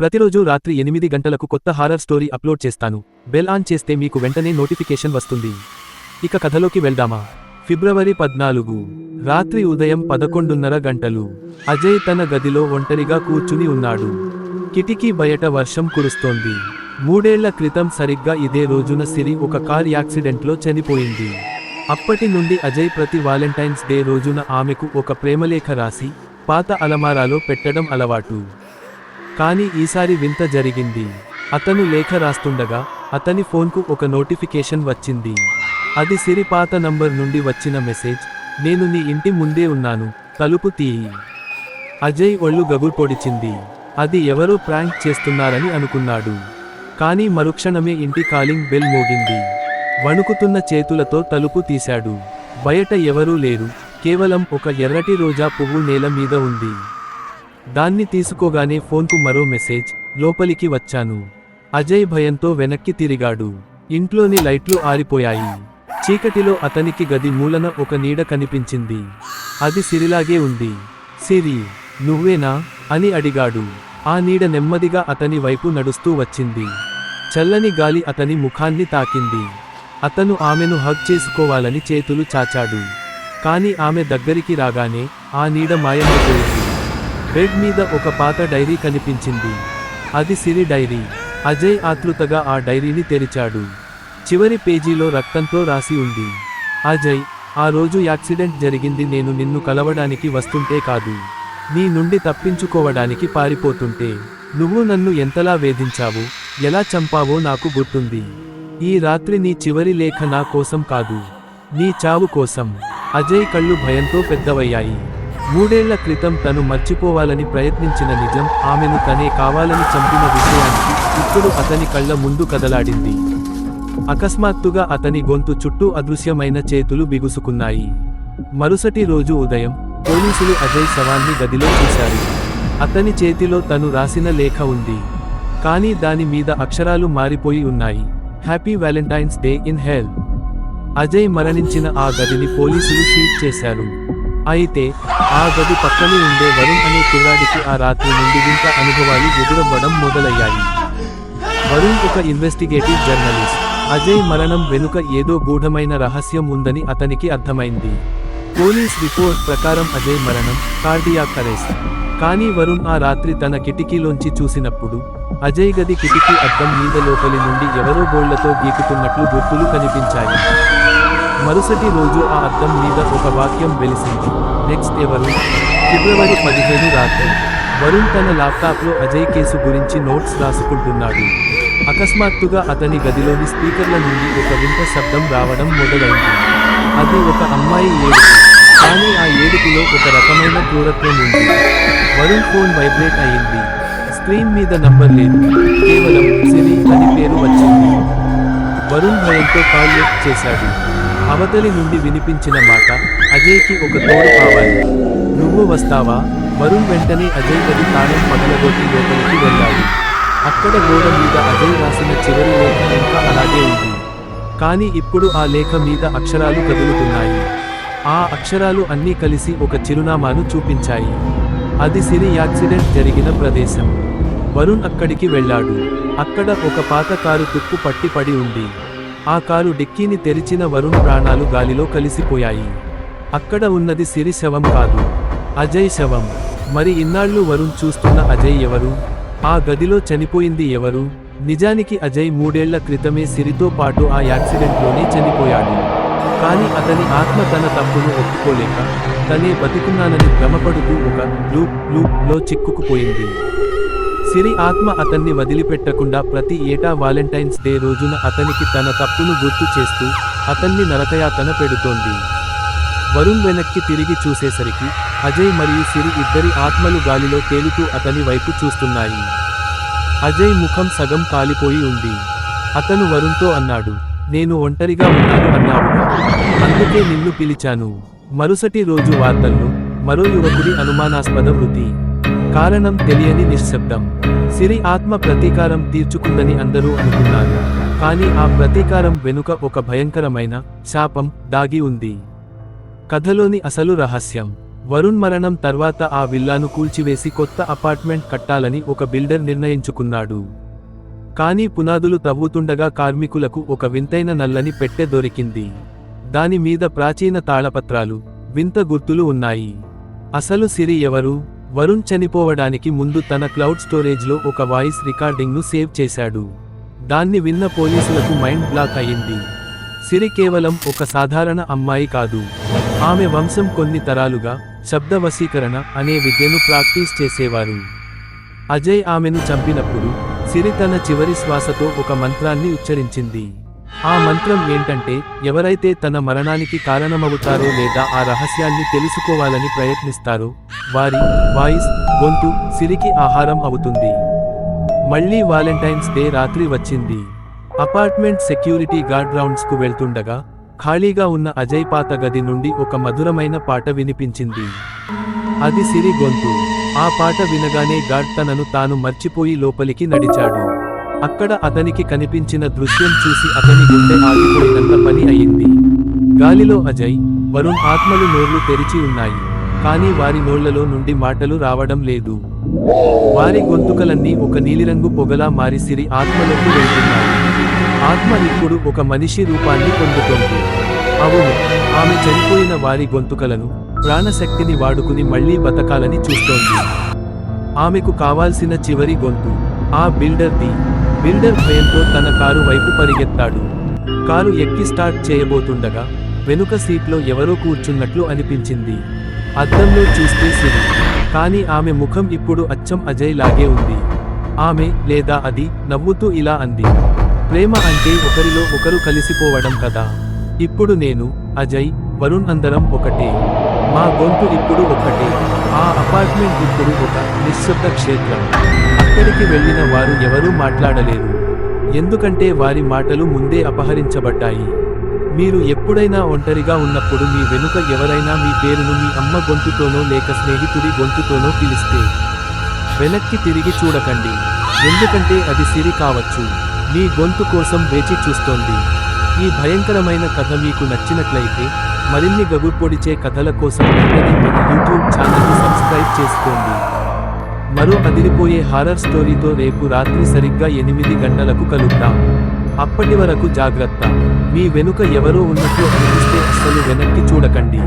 ప్రతిరోజు రాత్రి ఎనిమిది గంటలకు కొత్త హారర్ స్టోరీ అప్లోడ్ చేస్తాను. బెల్ ఆన్ చేస్తే మీకు వెంటనే నోటిఫికేషన్ వస్తుంది. ఇక కథలోకి వెళ్దామా? ఫిబ్రవరి పద్నాలుగు రాత్రి ఉదయం పదకొండున్నర గంటలు. అజయ్ తన గదిలో ఒంటరిగా కూర్చుని ఉన్నాడు. కిటికీ బయట వర్షం కురుస్తోంది. మూడేళ్ళ క్రితం సరిగ్గా ఇదే రోజున సిరి ఒక కార్ యాక్సిడెంట్లో చనిపోయింది. అప్పటి నుండి అజయ్ ప్రతి వాలెంటైన్స్ డే రోజున ఆమెకు ఒక ప్రేమలేఖ రాసి పాత అలమారాలో పెట్టడం అలవాటు. కానీ ఈసారి వింత జరిగింది. అతను లేఖ రాస్తుండగా అతని ఫోన్కు ఒక నోటిఫికేషన్ వచ్చింది. అది సిరి పాత నంబర్ నుండి వచ్చిన మెసేజ్ నేను నీ ఇంటి ముందే ఉన్నాను తలుపు తీయి అజయ్ ఒళ్ళు గగురు పొడిచింది అది ఎవరో ప్రాంక్ చేస్తున్నారని అనుకున్నాడు. కానీ మరుక్షణమే ఇంటి కాలింగ్ బెల్ మోగింది. వణుకుతున్న చేతులతో తలుపు తీశాడు. బయట ఎవరూ లేరు కేవలం ఒక ఎర్రటి రోజా పువ్వు నేల మీద ఉంది. దాన్ని తీసుకోగానే ఫోన్కు మరో మెసేజ్ లోపలికి వచ్చాను. అజయ్ భయంతో వెనక్కి తిరిగాడు. ఇంట్లోని లైట్లు ఆరిపోయాయి. చీకటిలో అతనికి గది మూలన ఒక నీడ కనిపించింది. అది సిరిలాగే ఉంది. సిరి నువ్వేనా? అని అడిగాడు. ఆ నీడ నెమ్మదిగా అతని వైపు నడుస్తూ వచ్చింది. చల్లని గాలి అతని ముఖాన్ని తాకింది. అతను ఆమెను హగ్ చేసుకోవాలని చేతులు చాచాడు. కాని ఆమె దగ్గరికి రాగానే ఆ నీడ మాయమైపోయింది. బెడ్ మీద ఒక పాత డైరీ కనిపించింది. అది సిరి డైరీ. అజయ్ ఆతృతగా ఆ డైరీని తెరిచాడు. చివరి పేజీలో రక్తంతో రాసి ఉంది. అజయ్ ఆ రోజు యాక్సిడెంట్ జరిగింది నేను నిన్ను కలవడానికి వస్తుంటే కాదు. నీ నుండి తప్పించుకోవడానికి పారిపోతుంటే. నువ్వు నన్ను ఎంతలా వేధించావు? ఎలా చంపావో నాకు గుర్తుంది. ఈ రాత్రి నీ చివరి లేఖ నా కోసం కాదు. నీ చావు కోసం. అజయ్ కళ్ళు భయంతో పెద్దవయ్యాయి. మూడేళ్ళ క్రితం తను మర్చిపోవాలని ప్రయత్నించిన నిజం ఆమెను తనే కావాలని చంపిన విషయానికి ఇప్పుడు అతని కళ్ళ ముందు కదలాడింది. అకస్మాత్తుగా అతని గొంతు చుట్టూ అదృశ్యమైన చేతులు బిగుసుకున్నాయి. మరుసటి రోజు ఉదయం పోలీసులు అజయ్ శవాన్ని గదిలో చూశారు. అతని చేతిలో తను రాసిన లేఖ ఉంది. కానీ దాని మీద అక్షరాలు మారిపోయి ఉన్నాయి. Happy valentine's day in hell. Ajay మరణించిన ఆ గదిని పోలీసులు సీజ్ చేశారు. అయితే ఆ గది పక్కనే ఉండే వరుణ్ అనే కుర్రాడికి ఆ రాత్రి నుండి వింత అనుభవాలు ఎదురవ్వడం మొదలయ్యాయి. వరుణ్ ఒక ఇన్వెస్టిగేటివ్ జర్నలిస్ట్ అజయ్ మరణం వెనుక ఏదో గూఢమైన రహస్యం ఉందని అతనికి అర్థమైంది. పోలీస్ రిపోర్ట్ ప్రకారం అజయ్ మరణం కార్డియాక్ అరెస్ట్. కానీ వరుణ్ ఆ రాత్రి తన కిటికీలోంచి చూసినప్పుడు అజయ్ గది కిటికీ అద్దం మీద లోపలి నుండి ఎవరో గోళ్ళతో గీకుతున్నట్లు గుర్తులు కనిపించాయి. మరుసటి రోజు ఆ అద్దం మీద ఒక వాక్యం వెలిసింది. నెక్స్ట్ ఎవరు? ఫిబ్రవరి పదిహేను రాత్రి. వరుణ్ తన ల్యాప్టాప్లో అజయ్ కేసు గురించి నోట్స్ రాసుకుంటున్నాడు. అకస్మాత్తుగా అతని గదిలోని స్పీకర్ల నుండి ఒక వింత శబ్దం రావడం మొదలైంది. అది ఒక అమ్మాయి ఏడుపు. కానీ ఆ ఏడుపులో ఒక రకమైన క్రూరత్వం ఉంది. వరుణ్ ఫోన్ వైబ్రేట్ అయింది. స్క్రీన్ మీద నంబర్ లేదు. కేవలం సిరి అని పేరు వచ్చింది. వరుణ్ భయంతో కాల్ లిఫ్ట్ చేశాడు. అవతలి నుండి వినిపించిన మాట అజయ్కి ఒక తోడు కావాలి. నువ్వు వస్తావా? వరుణ్ వెంటనే అజయ్ గది తాళం పగలగొట్టి లోపలికి వెళ్ళాడు. అక్కడ గోడ మీద అజయ్ రాసిన చివరి లేఖ ఇంకా అలాగే ఉంది. కానీ ఇప్పుడు ఆ లేఖ మీద అక్షరాలు కదులుతున్నాయి. ఆ అక్షరాలు అన్నీ కలిసి ఒక చిరునామాను చూపించాయి. అది సిరి యాక్సిడెంట్ జరిగిన ప్రదేశం. వరుణ్ అక్కడికి వెళ్ళాడు. అక్కడ ఒక పాత కారు తుప్పు పట్టి పడి ఉంది. ఆ కారు డిక్కీని తెరిచిన వరుణ్ ప్రాణాలు గాలిలో కలిసిపోయాయి. అక్కడ ఉన్నది సిరి శవం కాదు. అజయ్ శవం. మరి ఇన్నాళ్ళు వరుణ్ చూస్తున్న అజయ్ ఎవరు? ఆ గదిలో చనిపోయింది ఎవరు? నిజానికి అజయ్ మూడేళ్ళ క్రితమే సిరితో పాటు ఆ యాక్సిడెంట్లోనే చనిపోయాడు. కానీ అతని ఆత్మ తన తప్పును ఒప్పుకోలేక తనే బతికున్నానని భ్రమపడుతూ ఒక లూప్ లూప్లో చిక్కుకుపోయింది. సిరి ఆత్మ అతన్ని వదిలిపెట్టకుండా ప్రతి ఏటా వాలెంటైన్స్ డే రోజున అతనికి తన తప్పును గుర్తు చేస్తూ అతన్ని నరకయాతన పెడుతోంది. వరుణ్ వెనక్కి తిరిగి చూసేసరికి అజయ్ మరియు సిరి ఇద్దరి ఆత్మలు గాలిలో తేలుతూ అతని వైపు చూస్తున్నాయి. అజయ్ ముఖం సగం కాలిపోయి ఉంది. అతను వరుణ్తో అన్నాడు నేను ఒంటరిగా ఉన్నాను అన్నావుగా అందుకే నిన్ను పిలిచాను. మరుసటి రోజు వార్తల్లో మరో యువకుడి అనుమానాస్పద మృతి కారణం తెలియని నిశ్శబ్దం. సిరి ఆత్మ ప్రతీకారం తీర్చుకుందని అందరూ అనుకున్నారు. కానీ ఆ ప్రతీకారం వెనుక ఒక భయంకరమైన శాపం దాగి ఉంది. కథలోని అసలు రహస్యం. వరుణ్ మరణం తర్వాత ఆ విల్లాను కూల్చివేసి కొత్త అపార్ట్మెంట్ కట్టాలని ఒక బిల్డర్ నిర్ణయించుకున్నాడు. కానీ పునాదులు తవ్వుతుండగా కార్మికులకు ఒక వింతైన నల్లని పెట్టె దొరికింది. దాని మీద ప్రాచీన తాళపత్రాలు వింత గుర్తులు ఉన్నాయి. అసలు సిరి ఎవరు? వరుణ్ చనిపోవడానికి ముందు తన క్లౌడ్ స్టోరేజ్లో ఒక వాయిస్ రికార్డింగ్ను సేవ్ చేశాడు. దాన్ని విన్న పోలీసులకు మైండ్ బ్లాక్ అయింది. సిరి కేవలం ఒక సాధారణ అమ్మాయి కాదు. ఆమె వంశం కొన్ని తరాలుగా శబ్ద వశీకరణ అనే విద్యను ప్రాక్టీస్ చేసేవారు. అజయ్ ఆమెను చంపినప్పుడు సిరి తన చివరి శ్వాసతో ఒక మంత్రాన్ని ఉచ్చరించింది. ఆ మంత్రం ఏంటంటే ఎవరైతే తన మరణానికి కారణమవుతారో లేదా ఆ రహస్యాన్ని తెలుసుకోవాలని ప్రయత్నిస్తారో వారి వాయిస్ గొంతు సిరికి ఆహారం అవుతుంది. మళ్ళీ వాలెంటైన్స్ డే రాత్రి వచ్చింది. అపార్ట్మెంట్ సెక్యూరిటీ గార్డ్ రౌండ్స్కు వెళ్తుండగా ఖాళీగా ఉన్న అజయ్ పాత గది నుండి ఒక మధురమైన పాట వినిపించింది. అది సిరి గొంతు. ఆ పాట వినగానే గార్డ్ తనను తాను మర్చిపోయి లోపలికి నడిచాడు. అక్కడ అతనికి కనిపించిన దృశ్యం చూసి అతని గుండె ఆగిపోయినంత పని అయింది. గాలిలో అజయ్ వరుణ్ ఆత్మలు నోళ్ళు తెరిచి ఉన్నాయి. కానీ వారి నోళ్ళలో నుండి మాటలు రావడం లేదు. వారి గొంతుకలన్నీ ఒక నీలిరంగు పొగలా మారి సిరి ఆత్మలోకి వెళ్తున్నాయి. ఆత్మ ఇప్పుడు ఒక మనిషి రూపాన్ని పొందుతోంది. అవును ఆమె చనిపోయిన వారి గొంతుకలను ప్రాణశక్తిని వాడుకుని మళ్ళీ బతకాలని చూస్తోంది. ఆమెకు కావాల్సిన చివరి గొంతు ఆ బిల్డర్ది బిల్డర్ భయంతో తన కారు వైపు పరిగెత్తాడు. కారు ఎక్కి స్టార్ట్ చేయబోతుండగా వెనుక సీట్లో ఎవరో కూర్చున్నట్లు అనిపించింది. అద్దంలో చూస్తే సిరి. కానీ ఆమె ముఖం ఇప్పుడు అచ్చం అజయ్ లాగే ఉంది. ఆమె లేదా అది? నవ్వుతూ ఇలా అంది. ప్రేమ అంటే ఒకరిలో ఒకరు కలిసిపోవడం కదా. ఇప్పుడు నేను అజయ్ వరుణ్ అందరం ఒకటే. మా గొంతు ఇప్పుడు ఒకటి ఆ అపార్ట్మెంట్ ఇప్పుడు ఒక నిశ్శబ్ద క్షేత్రం. అక్కడికి వెళ్ళిన వారు ఎవరూ మాట్లాడలేరు. ఎందుకంటే వారి మాటలు ముందే అపహరించబడ్డాయి. మీరు ఎప్పుడైనా ఒంటరిగా ఉన్నప్పుడు మీ వెనుక ఎవరైనా మీ పేరును మీ అమ్మ గొంతుతోనో లేక స్నేహితుడి గొంతుతోనో పిలిస్తే వెనక్కి తిరిగి చూడకండి. ఎందుకంటే అది సిరి కావచ్చు. మీ గొంతు కోసం వేచి చూస్తోంది. ఈ భయంకరమైన కథ మీకు నచ్చినట్లయితే మరిన్ని గగుర్పొడిచే కథల కోసం వెంటనే మన యూట్యూబ్ ఛానల్ని సబ్స్క్రైబ్ చేసుకోండి. మరో అదిరిపోయే హారర్ స్టోరీతో రేపు రాత్రి సరిగ్గా ఎనిమిది గంటలకు కలుద్దాం. అప్పటి వరకు జాగ్రత్త. మీ వెనుక ఎవరో ఉన్నట్లు అనిపిస్తే అస్సలు వెనక్కి చూడకండి.